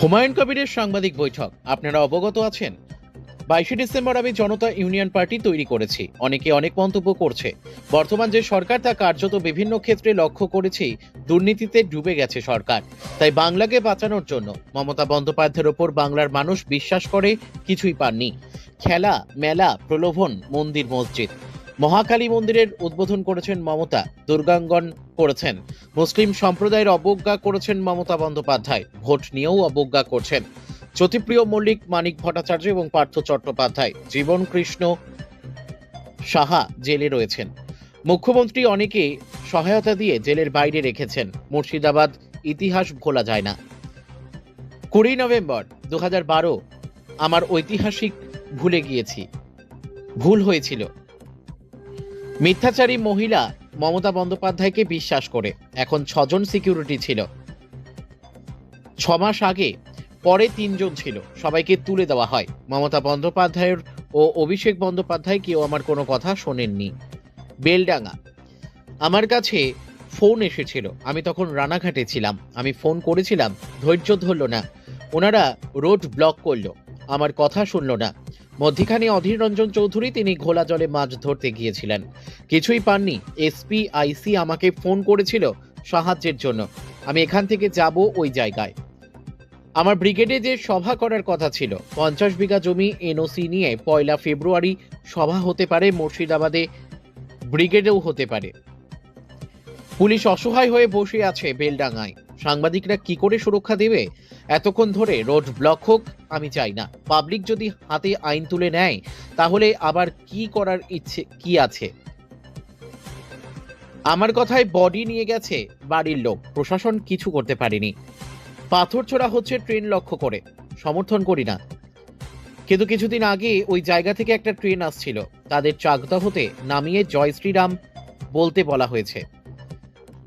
হুমায়ুন কবিরের সাংবাদিক বৈঠক, আপনারা অবগত আছেন? বাইশে ডিসেম্বর আমি জনতা ইউনিয়ন পার্টি তৈরি করেছি, অনেকে অনেক মন্তব্য করছে। বর্তমান যে সরকার, তা কার্যত বিভিন্ন ক্ষেত্রে লক্ষ্য করেছি, দুর্নীতিতে ডুবে গেছে সরকার। তাই বাংলাকে বাঁচানোর জন্য মমতা বন্দ্যোপাধ্যায়ের ওপর বাংলার মানুষ বিশ্বাস করে, কিছুই পাননি। খেলা, মেলা, প্রলোভন, মন্দির, মসজিদ। মহাকালী মন্দিরের উদ্বোধন করেছেন মমতা, দুর্গাঙ্গন করেছেন। মুসলিম সম্প্রদায়ের অবজ্ঞা করেছেন মমতা বন্দ্যোপাধ্যায়। ভোট নিয়েও অবজ্ঞা করছেন জ্যোতিপ্রিয় মল্লিক, মানিক ভট্টাচার্য এবং পার্থ চট্টোপাধ্যায়। জীবন কৃষ্ণ সাহা জেলে রয়েছেন। মুখ্যমন্ত্রী অনেকে সহায়তা দিয়ে জেলের বাইরে রেখেছেন। মুর্শিদাবাদ ইতিহাস ভোলা যায় না। কুড়ি নভেম্বর দু হাজার বারো, আমার ঐতিহাসিক ভুলে গিয়েছি। ভুল হয়েছিল। মিথ্যাচারী মহিলা মমতা বন্দ্যোপাধ্যায়কে বিশ্বাস করে। এখন ছজন সিকিউরিটি ছিল। ছ মাস আগে পরে তিনজন ছিল। সবাইকে তুলে দেওয়া হয়। মমতা বন্দ্যোপাধ্যায়ের ও অভিষেক বন্দ্যোপাধ্যায় কেউ আমার কোনো কথা শোনেননি। বেলডাঙ্গা। আমার কাছে ফোন এসেছিল। আমি তখন রানাঘাটে ছিলাম। আমি ফোন করেছিলাম, ধৈর্য ধরল না। ওনারা রোড ব্লক করল। আমার কথা শুনলো না। মধ্যিখানে অধীর রঞ্জন চৌধুরী তিনি ঘোলা জলে মাছ ধরতে গিয়েছিলেন। কিছুই পাননি। এসপি, আইসি আমাকে ফোন করেছিল সাহায্যের জন্য। আমি এখান থেকে যাব ওই জায়গায়। আমার ব্রিগেডে যে সভা করার কথা ছিল, পঞ্চাশ বিঘা জমি এনওসি নিয়ে পয়লা ফেব্রুয়ারি সভা হতে পারে, মুর্শিদাবাদে ব্রিগেডেও হতে পারে। পুলিশ অসহায় হয়ে বসে আছে বেলডাঙ্গায়। সাংবাদিকরা কি করে সুরক্ষা দেবে? এতক্ষণ ধরে রোড ব্লক হোক, আমি চাই না। পাবলিক যদি হাতে আইন তুলে নেয়, তাহলে আবার কি করার ইচ্ছে, কি আছে? আমার কথায় বডি নিয়ে গেছে বাড়ির লোক। প্রশাসন কিছু করতে পারেনি। পাথর ছোড়া হচ্ছে ট্রেন লক্ষ্য করে। সমর্থন করি না। কিন্তু কিছুদিন আগে ওই জায়গা থেকে একটা ট্রেন আসছিল। তাদের চাকদা হতে নামিয়ে জয় শ্রীরাম বলতে বলা হয়েছে।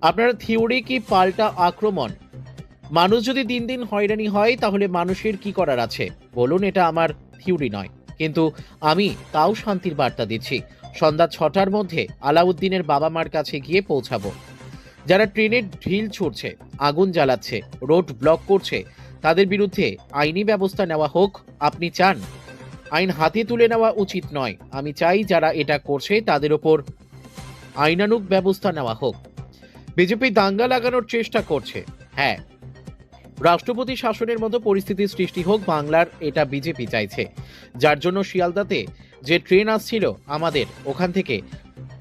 আপনার থিওরি কি পাল্টা আক্রমণ? মানুষ যদি দিন দিন হয়রানি হয়, তাহলে মানুষের কি করার আছে? বলুন, এটা আমার থিওরি নয়। কিন্তু আমি তাও শান্তির বার্তা দিচ্ছি। সন্ধ্যা ছটার মধ্যে আলাউদ্দিনের বাবা মার কাছে গিয়ে পৌঁছাবো। যারা ট্রেনের ঢিল ছুটছে আগুন জ্বালাচ্ছে, রোড ব্লক করছে, তাদের বিরুদ্ধে আইনি ব্যবস্থা নেওয়া হোক, আপনি চান। আইন হাতে তুলে নেওয়া উচিত নয়। আমি চাই যারা এটা করছে, তাদের ওপর আইনানুগ ব্যবস্থা নেওয়া হোক। বিজেপি দাঙ্গা লাগানোর চেষ্টা করছে। হ্যাঁ। রাষ্ট্রপতি শাসনের মতো পরিস্থিতির সৃষ্টি হোক, বাংলার এটা বিজেপি চাইছে। যার জন্য শিয়ালদাতে যে ট্রেন আসছিল আমাদের, ওখান থেকে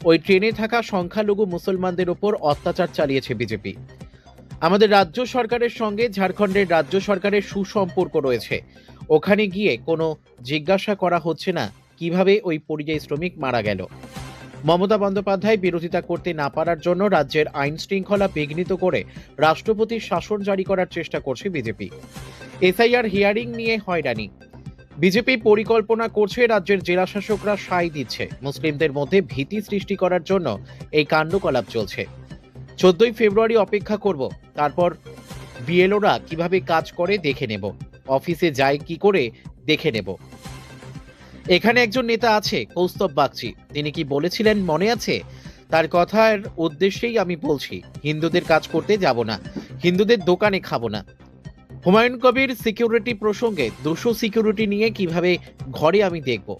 ওই ট্রেনে থাকা সংখ্যালঘু মুসলমানদের ওপর অত্যাচার চালিয়েছে বিজেপি। আমাদের রাজ্য সরকারের সঙ্গে ঝাড়খণ্ডের রাজ্য সরকারের সুসম্পর্ক রয়েছে। ওখানে গিয়ে কোনো জিজ্ঞাসা করা হচ্ছে না কীভাবে ওই পরিযায়ী শ্রমিক মারা গেল। মমতা বন্দ্যোপাধ্যায় বিরোধিতা করতে না পারার জন্য রাজ্যের আইন শৃঙ্খলা বিঘ্নিত করে রাষ্ট্রপতির শাসন জারি করার চেষ্টা করছে বিজেপি। এসআইআর হিয়ারিং নিয়ে হয়রানি। বিজেপি পরিকল্পনা করছে রাজ্যের জেলা শাসকরা সাই দিচ্ছে। মুসলিমদের মধ্যে ভীতি সৃষ্টি করার জন্য এই কাণ্ডকলাপ চলছে। চোদ্দই ফেব্রুয়ারি অপেক্ষা করব। তারপর বিএলওরা কীভাবে কাজ করে দেখে নেব। অফিসে যায় কি করে দেখে নেব। এখানে একজন নেতা আছে, কৌস্তব বাগচি। তিনি কি বলেছিলেন মনে আছে? তার কথার উদ্দেশ্যেই আমি বলছি, হিন্দুদের কাজ করতে যাব না, হিন্দুদের দোকানে খাব না। হুমায়ুন কবির সিকিউরিটি প্রসঙ্গে দুশো সিকিউরিটি নিয়ে কীভাবে ঘরে আমি দেখব?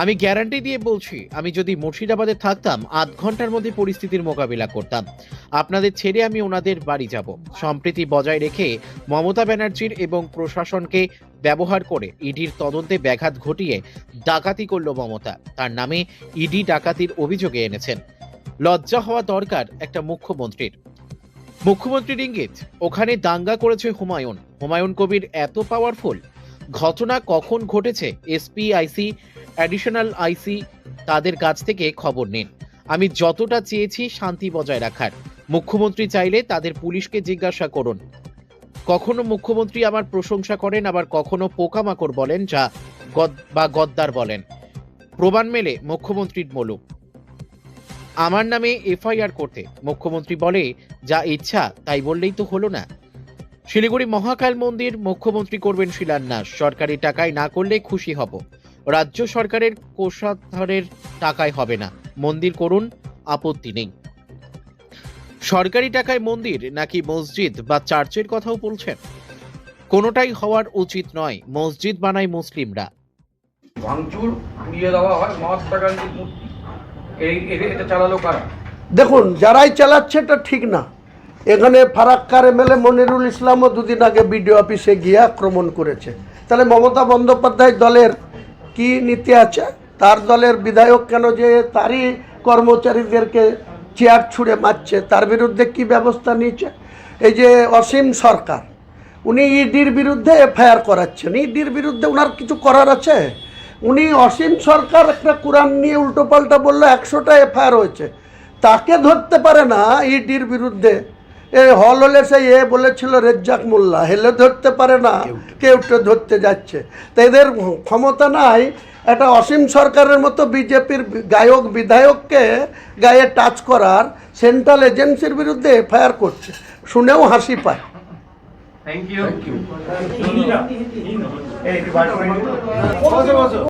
আমি গ্যারান্টি দিয়ে বলছি, আমি যদি মুর্শিদাবাদে থাকতাম, আধ ঘণ্টার মধ্যে পরিস্থিতির মোকাবিলা করতাম। আপনাদের ছেড়ে আমি ওনাদের বাড়ি যাব। সম্প্রীতি বজায় রেখে মমতা ব্যানার্জির এবং প্রশাসনকে ব্যবহার করে ইডির তদন্তে ব্যাঘাত ঘটিয়ে ডাকাতি করল মমতা। তার নামে ইডি ডাকাতির অভিযোগে এনেছেন। লজ্জা হওয়া দরকার একটা মুখ্যমন্ত্রীর। মুখ্যমন্ত্রীর ইঙ্গিত, ওখানে দাঙ্গা করেছে হুমায়ুন। হুমায়ুন কবির এত পাওয়ারফুল ঘটনা কখন ঘটেছে? এসপি আইসি অ্যাডিশনাল আইসি তাদের কাছ থেকে খবর নিন। আমি যতটা চেয়েছি শান্তি বজায় রাখার। মুখ্যমন্ত্রী চাইলে তাদের পুলিশকে জিজ্ঞাসা করুন। কখনো মুখ্যমন্ত্রী আমার প্রশংসা করেন, আবার কখনো পোকামাকড় বলেন যা বা গদ্দার বলেন। প্রমাণ মেলে মুখ্যমন্ত্রীর মলুক আমার নামে এফআইআর করতে মুখ্যমন্ত্রী বলে, যা ইচ্ছা, তাই বললেই তো হলো না। শিলিগুড়ি মহাকাল মন্দির মুখ্যমন্ত্রী করবেন শিলান্যাস। সরকারি টাকায় না করলে খুশি হব। রাজ্য সরকারের কোষাধারের টাকায় হবে না। মন্দির করুন আপত্তি নেই। সরকারি টাকায় মন্দির নাকি মসজিদ বা চার্চের কথাও বলছেন? কোনোটাই হওয়ার উচিত নয় মসজিদ বানায় মুসলিমরা। ভাঙচুর দেওয়া হয় মহাত্মা গান্ধীর মূর্তি। এই এটা চালালো কারা? দেখুন যারাই চালাচ্ছে এটা ঠিক না। এখানে ফারাক্কার এমএলএ মনিরুল ইসলামও দুদিন আগে বিডিও অফিসে গিয়ে আক্রমণ করেছে। তাহলে মমতা বন্দ্যোপাধ্যায় দলের কি নীতি আছে? তার দলের বিধায়ক কেন যে তারই কর্মচারীদেরকে চেয়ার ছুঁড়ে মারছে, তার বিরুদ্ধে কি ব্যবস্থা নিয়েছে? এই যে অসীম সরকার, উনি ইডির বিরুদ্ধে এফআইআর করাচ্ছেন। ইডির বিরুদ্ধে ওনার কিছু করার আছে? উনি অসীম সরকার একটা কোরআন নিয়ে উল্টোপাল্টা বলল, একশোটা এফআইআর হয়েছে। তাকে ধরতে পারে না ইডির বিরুদ্ধে এ হল হলে সেই এ বলেছিল রেজ্জাক মোল্লা হেলে ধরতে পারে না কেউটে ধরতে যাচ্ছে। তো এদের ক্ষমতা নাই একটা অসীম সরকারের মতো বিজেপির গায়ক বিধায়ককে গায়ে টাচ করার সেন্ট্রাল এজেন্সির বিরুদ্ধে এফআইআর করছে। শুনেও হাসি পায়। Thank you